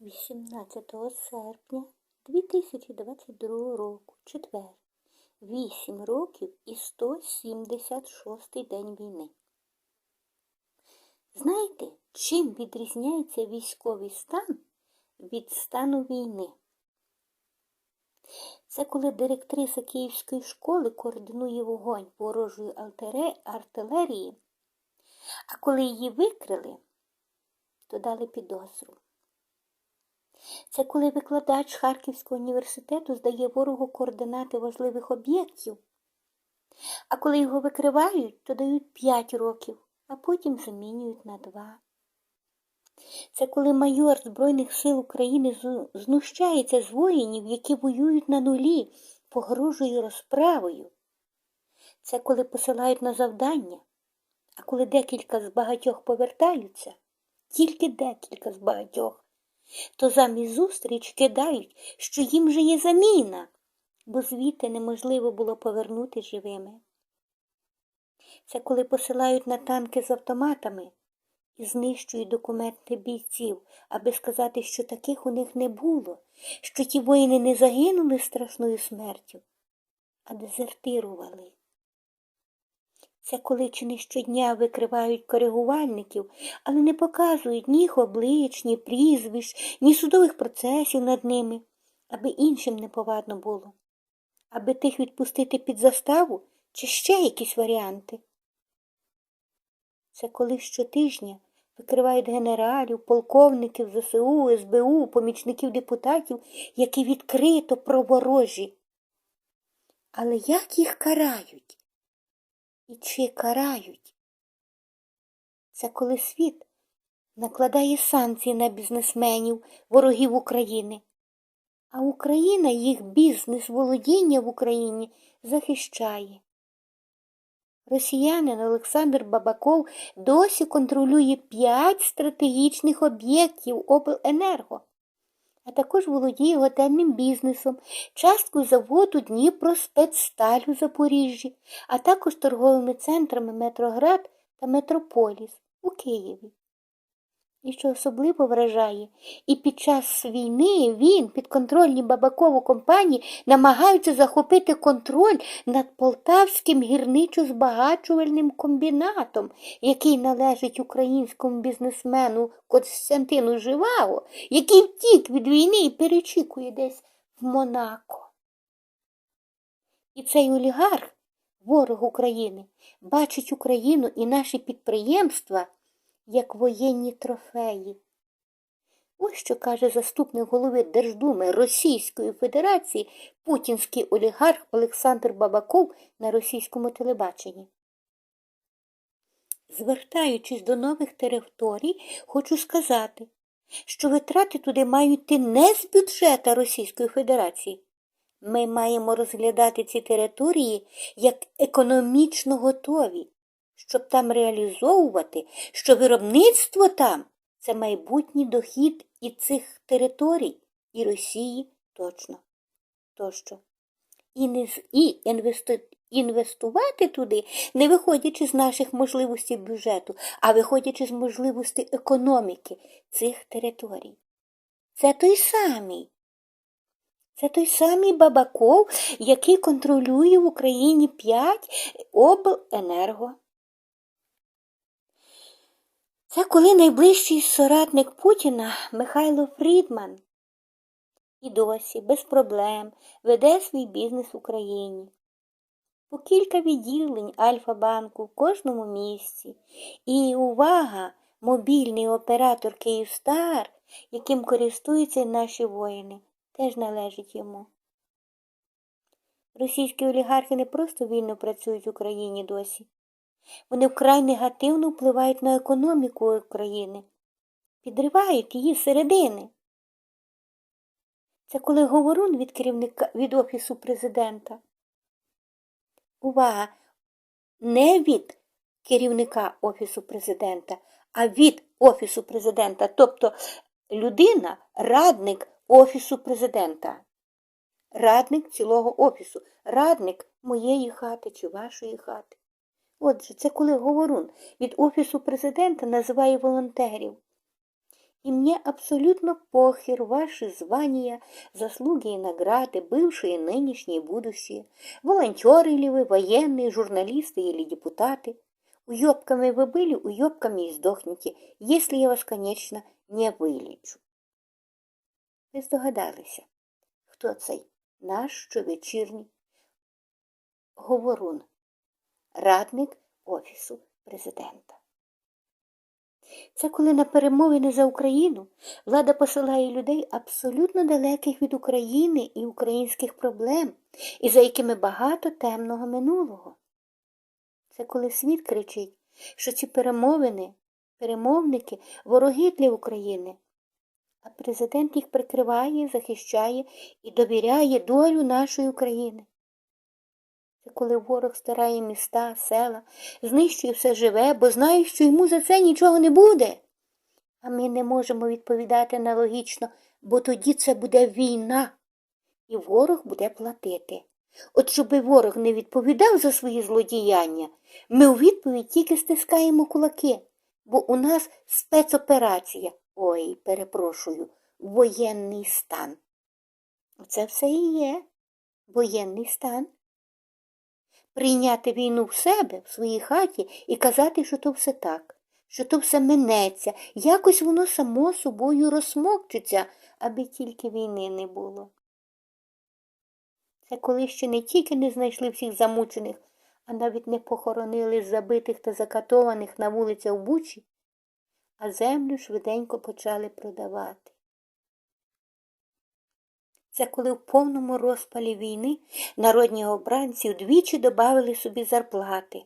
18 серпня 2022 року, четвер, 8 років і 176 день війни. Знаєте, чим відрізняється військовий стан від стану війни? Це коли директриса Київської школи координує вогонь ворожої артиле- артилерії, а коли її викрили, то дали підозру. Це коли викладач Харківського університету здає ворогу координати важливих об'єктів, а коли його викривають, то дають 5 років, а потім замінюють на 2. Це коли майор Збройних сил України знущається з воїнів, які воюють на нулі, погрожує розправою. Це коли посилають на завдання, а коли декілька з багатьох повертаються, тільки декілька з багатьох, то замість зустріч кидають, що їм же є заміна, бо звідти неможливо було повернути живими. Це коли посилають на танки з автоматами і знищують документи бійців, аби сказати, що таких у них не було, що ті воїни не загинули страшною смертю, а дезертирували. Це коли чи не щодня викривають коригувальників, але не показують ні їх облич, ні прізвищ, ні судових процесів над ними, аби іншим неповадно було, аби тих відпустити під заставу чи ще якісь варіанти. Це коли щотижня викривають генералів, полковників ЗСУ, СБУ, помічників депутатів, які відкрито проворожі. Але як їх карають? І чи карають? Це коли світ накладає санкції на бізнесменів, ворогів України, а Україна їх бізнес, володіння в Україні захищає. Росіянин Олександр Бабаков досі контролює п'ять стратегічних об'єктів обленерго, а також володіє готельним бізнесом, часткою заводу Дніпроспецсталь у Запоріжжі, а також торговими центрами Метроград та Метрополіс у Києві. І що особливо вражає, і під час війни він, підконтрольні Бабакову компанії, намагаються захопити контроль над полтавським гірничо-збагачувальним комбінатом, який належить українському бізнесмену Костянтину Живаго, який втік від війни і перечікує десь в Монако. І цей олігарх, ворог України, бачить Україну і наші підприємства як воєнні трофеї. Ось що каже заступник голови Держдуми Російської Федерації путінський олігарх Олександр Бабаков на російському телебаченні. Звертаючись до нових територій, хочу сказати, що витрати туди мають йти не з бюджета Російської Федерації. Ми маємо розглядати ці території як економічно готові, щоб там реалізовувати, що виробництво там це майбутній дохід і цих територій, і Росії точно. Тощо. І, не з- і інвесту- інвестувати туди, не виходячи з наших можливостей бюджету, а виходячи з можливостей економіки цих територій. Це той самий. Це той самий Бабаков, який контролює в Україні 5 обленерго. Це коли найближчий соратник Путіна Михайло Фрідман і досі без проблем веде свій бізнес в Україні. По кілька відділень Альфа-банку в кожному місці. І увага! Мобільний оператор Київстар, яким користуються наші воїни, теж належить йому. Російські олігархи не просто вільно працюють в Україні досі. Вони вкрай негативно впливають на економіку України, підривають її зсередини. Це коли говорун від керівника від Офісу президента. Увага! Не від керівника Офісу президента, а від Офісу президента. Тобто людина радник Офісу президента. Радник цілого офісу, радник моєї хати чи вашої хати. Отже, це коли говорун від Офісу президента називає волонтерів. И мне абсолютно похер ваши звания, заслуги и награды, бывшие, нынешние, будущие. Волонтеры ли вы, военные, журналисты или депутаты. Уёбками вы были, уёбками и сдохнете, если я вас, конечно, не вилічу. Ви здогадалися, хто цей наш щовечірній говорун, радник Офісу президента. Це коли на перемовини за Україну влада посилає людей абсолютно далеких від України і українських проблем, і за якими багато темного минулого. Це коли світ кричить, що ці перемовини, перемовники вороги для України, а президент їх прикриває, захищає і довіряє долю нашої України. Це коли ворог старає міста, села, знищує все живе, бо знає, що йому за це нічого не буде. А ми не можемо відповідати аналогічно, бо тоді це буде війна, і ворог буде платити. От щоби ворог не відповідав за свої злодіяння, ми у відповідь тільки стискаємо кулаки, бо у нас спецоперація. Ой, перепрошую, воєнний стан. Це все і є воєнний стан. Прийняти війну в себе, в своїй хаті і казати, що то все так, що то все минеться, якось воно само собою розсмокчиться, аби тільки війни не було. Це коли ще не тільки не знайшли всіх замучених, а навіть не похоронили забитих та закатованих на вулицях в Бучі, а землю швиденько почали продавати. Це коли в повному розпалі війни народні обранці вдвічі додали собі зарплати.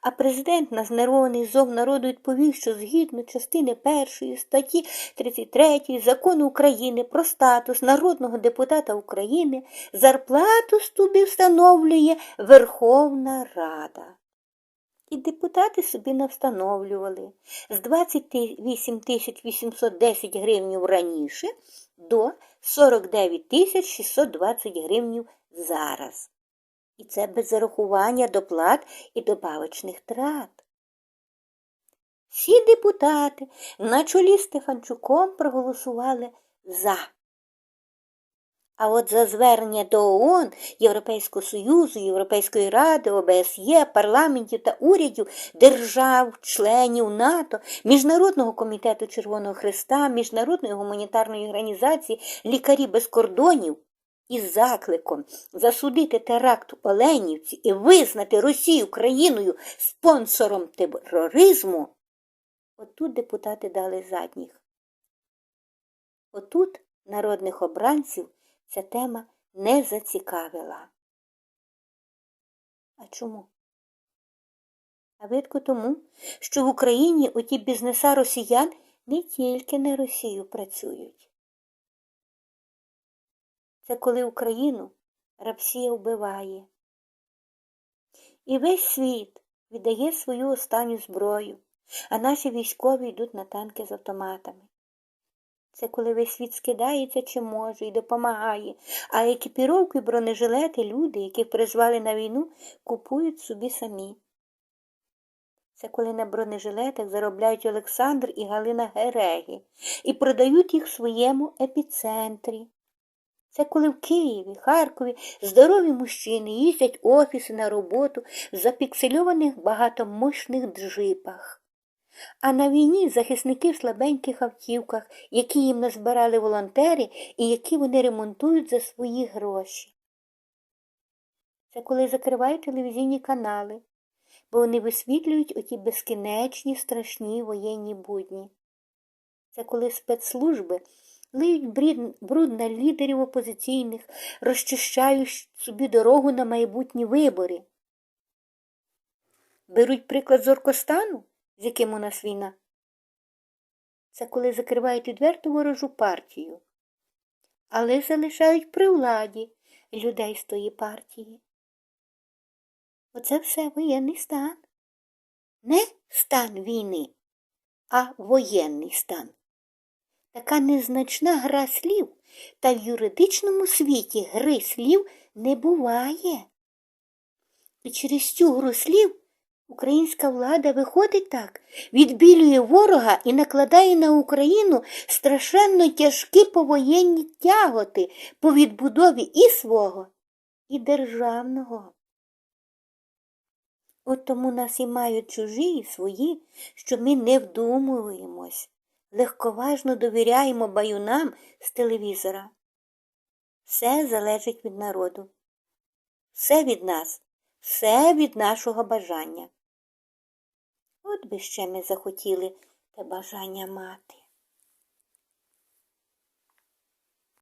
А президент на знервований зов народу відповів, що згідно частини першої статті 33 закону України про статус народного депутата України зарплату собі встановлює Верховна Рада. І депутати собі навстановлювали з 28 810 гривень раніше до 49 тисяч 620 гривень зараз. І це без зарахування доплат і добавочних трат. Всі депутати на чолі Стефанчуком проголосували за. А от за звернення до ООН, Європейського Союзу, Європейської Ради, ОБСЄ, парламентів та урядів, держав, членів НАТО, Міжнародного комітету Червоного Христа, Міжнародної гуманітарної організації Лікарі без кордонів із закликом засудити теракт у Оленівці і визнати Росію країною спонсором тероризму, отут депутати дали задніх. Отут народних обранців ця тема не зацікавила. А чому? А видко тому, що в Україні оті бізнеса росіян не тільки на Росію працюють. Це коли Україну Рапсія вбиває. І весь світ віддає свою останню зброю, а наші військові йдуть на танки з автоматами. Це коли весь світ скидається чи може і допомагає, а екіпіровку і бронежилети люди, яких призвали на війну, купують собі самі. Це коли на бронежилетах заробляють Олександр і Галина Гереги і продають їх в своєму епіцентрі. Це коли в Києві, Харкові здорові мужчини їздять офіси на роботу в запіксельованих багатомощних джипах. А на війні захисники в слабеньких автівках, які їм назбирали волонтери і які вони ремонтують за свої гроші. Це коли закривають телевізійні канали, бо вони висвітлюють оті безкінечні страшні воєнні будні. Це коли спецслужби лиють бруд на лідерів опозиційних, розчищають собі дорогу на майбутні вибори. Беруть приклад з Оркостану, з яким у нас війна. Це коли закривають відверту ворожу партію, але залишають при владі людей з тої партії. Оце все воєнний стан. Не стан війни, а воєнний стан. Така незначна гра слів, та в юридичному світі гри слів не буває. І через цю гру слів Українська влада виходить так, відбілює ворога і накладає на Україну страшенно тяжкі повоєнні тяготи по відбудові і свого, і державного. От тому нас і мають чужі і свої, що ми не вдумуємось, легковажно довіряємо баюнам з телевізора. Все залежить від народу. Все від нас, все від нашого бажання. От би ще ми захотіли те бажання мати.